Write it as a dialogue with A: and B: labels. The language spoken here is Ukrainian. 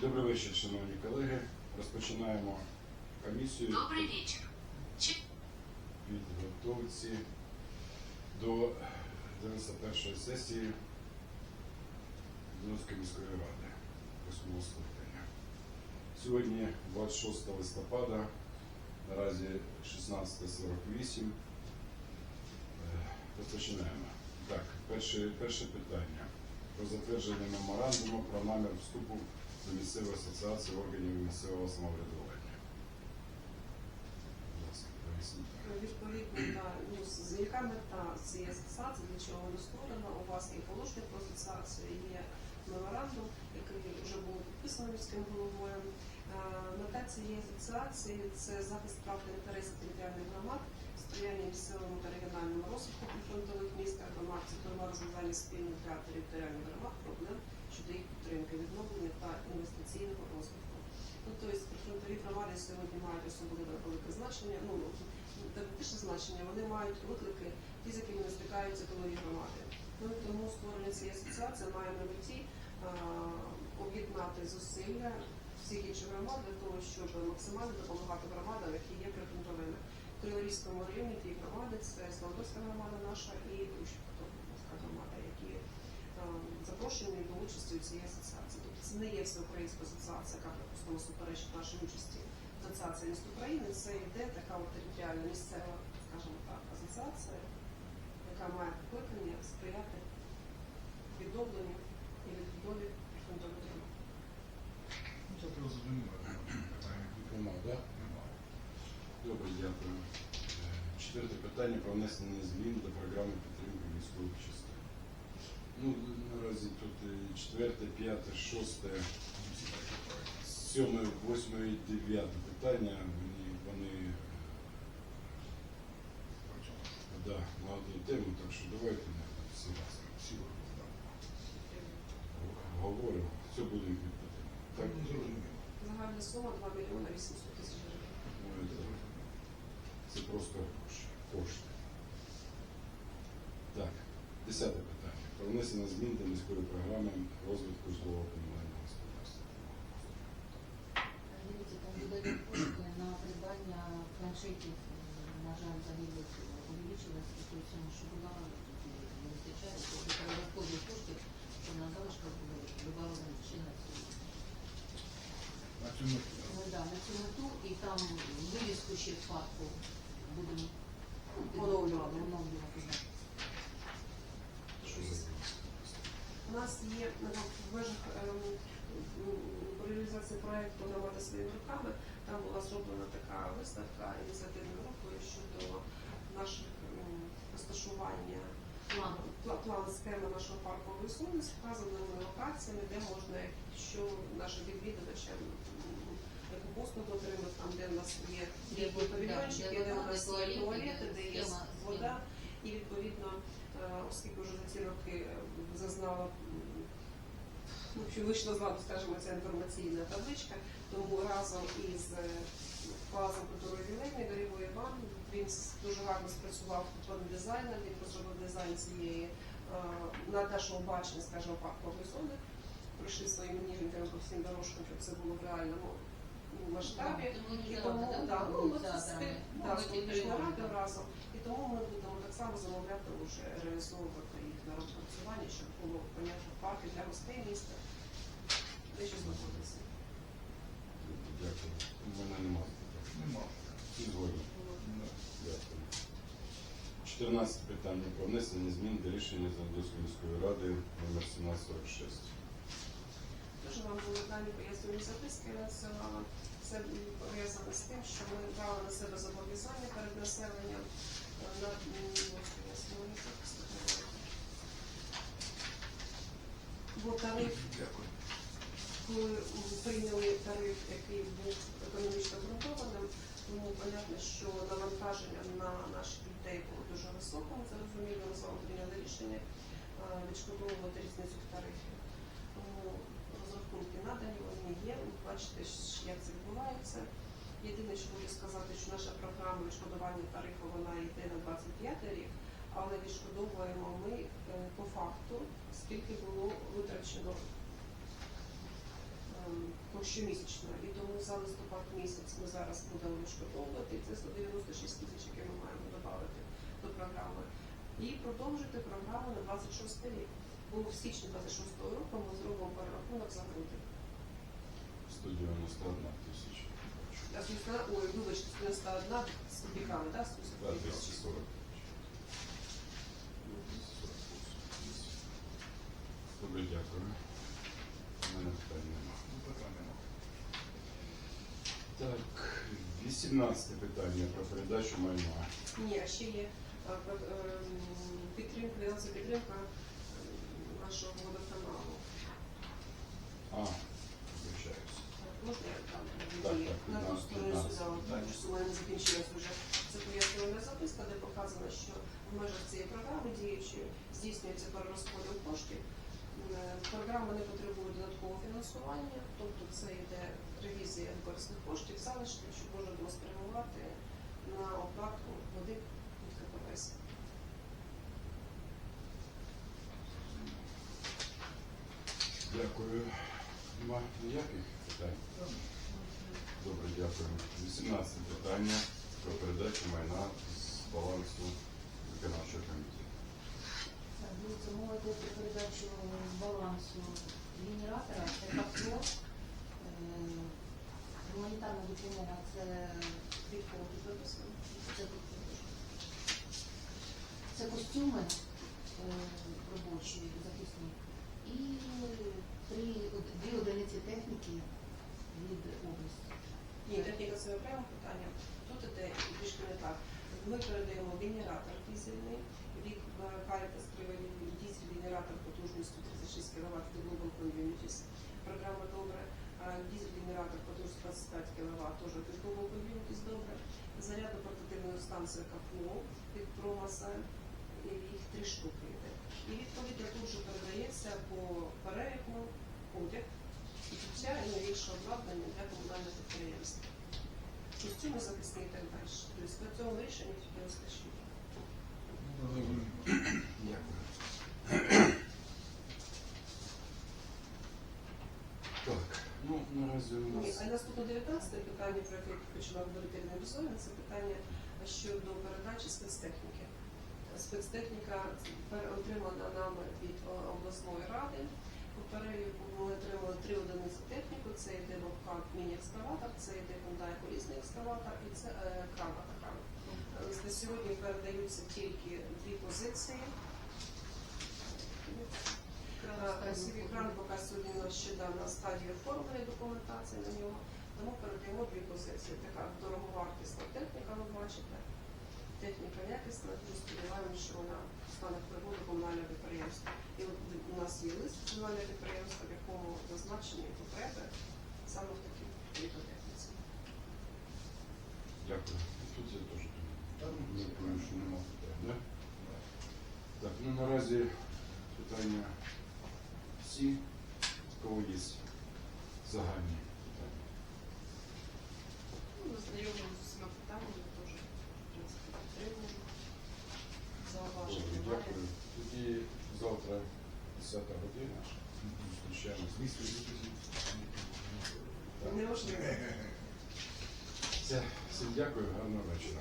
A: Добрий вечір, шановні колеги. Розпочинаємо комісію
B: Добрый вечер. Чи-
A: підготовці до 91-ї сесії Донецької міської ради 8 скликання. Сьогодні 26 листопада, наразі 16.48. Е, Розпочинаємо. Так, перше, перше питання про затвердження меморандуму про намір вступу до місцевої асоціації органів місцевого самоврядування.
C: Відповідно ну, з яка мета цієї асоціації, для чого вона створена, у вас є положення про асоціацію, є меморандум, який вже був підписаний міським головою. Е, Мета цієї асоціації це захист прав та інтересів територіальних громад, сприяння місцевому та регіональному розвитку прифронтових міст та громад, зокрема розвивання спільних для територіальних громад, проблем щодо їх підтримки, відновлення та інвестиційного розвитку. Ну, тобто прифронтові громади сьогодні мають особливе велике значення. Ну, теоретичне значення, вони мають виклики, ті, з якими не стикаються тилові громади. Ну, тому створення цієї асоціації має на меті об'єднати зусилля всіх інших громад для того, щоб максимально допомагати громадам, які є прифронтовими. В Криворізькому районі ті громади це Славутська громада наша і Крущівська громада, які а, запрошені до участі у цій асоціації. Тобто це не є всеукраїнська асоціація, яка припустимо суперечить нашій участі Асоціація міст України. Це йде така от територіальна місцева, скажімо так, асоціація, яка має покликання сприяти відновленню і відбудові прифронтових громад.
D: Ну, зрозуміло, питання
A: Нема, так?
D: немає.
A: Добре, дякую. Е, Четверте питання про внесення змін до програми підтримки військових частин. Тут четверте, п'яте, шосте, сьоме, восьме і дев'яте питання. Вони, вони да, на одну тему, так що давайте не всі разом
D: всі
A: говоримо. Все будемо підтримувати.
D: Так,
A: Так,
D: зрозуміло.
C: Загальна сума 2 мільйони 800 тисяч гривень.
A: ну, це, це просто кошти. Так, десяте внесення змін до міської програми розвитку житлового комунального господарства.
E: Дивіться, там додають кошти на придбання планшетів. На жаль, загиблих увеличилось і той цьому, що була, не вистачає, тобто перераховує коштів, щоб на залишках добавлено ще на цю.
D: На цьому
E: Ну, да, на цю мету і там вивіску ще в парку будемо
C: Оновлювати.
E: оновлювати, да.
A: Що за зміни?
C: У нас є ну, в межах ем, реалізації проєкту «Громада своїми руками. Там була зроблена така виставка ініціативною групою щодо наших розташування
E: План.
C: пла- план схеми нашого паркової зони з вказаними локаціями, де можна, що м, яку послугу отримати, там, де в нас є
E: да,
C: де у нас є
E: туалети, де
C: є вода. І відповідно, е, оскільки вже за ці роки е, зазнала вийшла з ладу, скажімо, ця інформаційна табличка, тому разом із е, класом культури ювілейної Дарівою Іван він дуже гарно спрацював план дизайну, він розробив дизайн цієї е, на нашому баченні, скажімо, паркової зони. Пройшли своїми ніженьками по всім дорожкам, щоб це було в реальному масштабі. І тому, ми спільно радимо разом. І тому само замовляти вже реалізовувати їх на розпрацювання, щоб було понятно парки для гостей міста, де що знаходиться.
A: Дякую. У мене немає. питань.
D: Нема. Ну,
A: Дякую. 14 питання про внесення змін до рішення Зандовської міської ради номер 1746.
C: Дуже вам були дані пояснювальні записки. Це пов'язано з тим, що ми брали на себе зобов'язання перед населенням Бо тариф коли прийняли тариф, який був економічно обґрунтованим, тому понятно, що навантаження на наших людей було дуже високим. Зрозуміло, ми з вами прийняли рішення е, відшкодовувати різницю в тарифі. Тому розрахунки надані, вони є. Ви бачите, як це відбувається. Єдине, що хочу сказати, що наша програма відшкодування тарифу вона йде на 25 рік, але відшкодовуємо ми е, по факту, скільки було витрачено ем, щомісячно. І тому за листопад місяць ми зараз будемо відшкодовувати це 196 тисяч, які ми маємо додати до програми. І продовжити програму на 26 рік. Бо в січні 26 року ми зробимо перерахунок за грудень.
A: 191 тисяча.
C: А звісно, ой, вибачте, 191 з копійками, так?
A: Да, 240. Добре, дякую. У мене питань нема.
D: Ну, питань нема.
A: Так, 18 питання про передачу майна.
C: Ні, ще є е, е, ем, підтримка, фінансова підтримка ем, нашого водоканалу.
A: А, вибачаюсь.
C: Можна я
A: так,
C: на ту сторону
A: 15,
C: сюди,
A: так.
C: тому що у мене закінчилась вже це пояснювальна записка, де показано, що в межах цієї програми діючої здійснюється перерозподіл коштів. Програма не потребує додаткового фінансування, тобто це йде ревізія корисних коштів, залишків, що можна було спрямувати на оплату води від КПВС.
A: Дякую. Нема ніяких питань? Добре, дякую. 18 питання про передачу майна з балансу виконавчого комітету.
E: Дивіться, мова йде про передачу балансу генератора, це капло, гуманітарна допомога, це
C: виписано.
E: Це, це костюми е, робочі, захисні, і три, дві одиниці техніки від області.
C: Ні, техніка це окреме питання. Тут іде трішки не так. Ми передаємо генератор дизельний від Caritas привели дизель-генератор потужністю 36 кВт до Global Communities. Програма добре. Дизель-генератор потужністю 25 кВт теж від Global Communities добре. Зарядно портативна станція КАФО від Промаса, їх три штуки йде. І відповідно тут же передається по Костюми захисні і так далі. Тобто по цьому рішенню тільки розташують.
D: Ну.
A: Дякую. Так, ну наразі у нас.
C: а наступне 19 питання, про яке почала говорити Ірина це питання щодо передачі спецтехніки. Спецтехніка отримана нами від обласної ради. По переліку ми отримали три одиниці техніку. Це йде Бобкат міні-екскаватор, це йде Hyundai колісний екскаватор і це е, крана така. Е, На сьогодні передаються тільки дві позиції. Красивий кран поки сьогодні нас ще на стадії оформлення документації на нього, тому передаємо дві позиції. Така дороговартісна техніка, ви бачите. Техніка якісна, дуже сподіваємося, що вона стане пригоду комунального підприємства. І от у нас є лист комунального підприємства, в якому зазначені потреби саме в такій техніці.
A: Дякую. Тут я теж думаю, що нема питань. Да? Так, ну наразі питання всі, в кого є загальні питання.
C: Ну, ми з усіма питаннями, теж, в принципі, підтримуємо. Зауважень немає.
A: дякую. Тоді завтра 10 година. Зустрічаємось.
C: Неможливо.
A: Все, всім дякую, гарного вечора.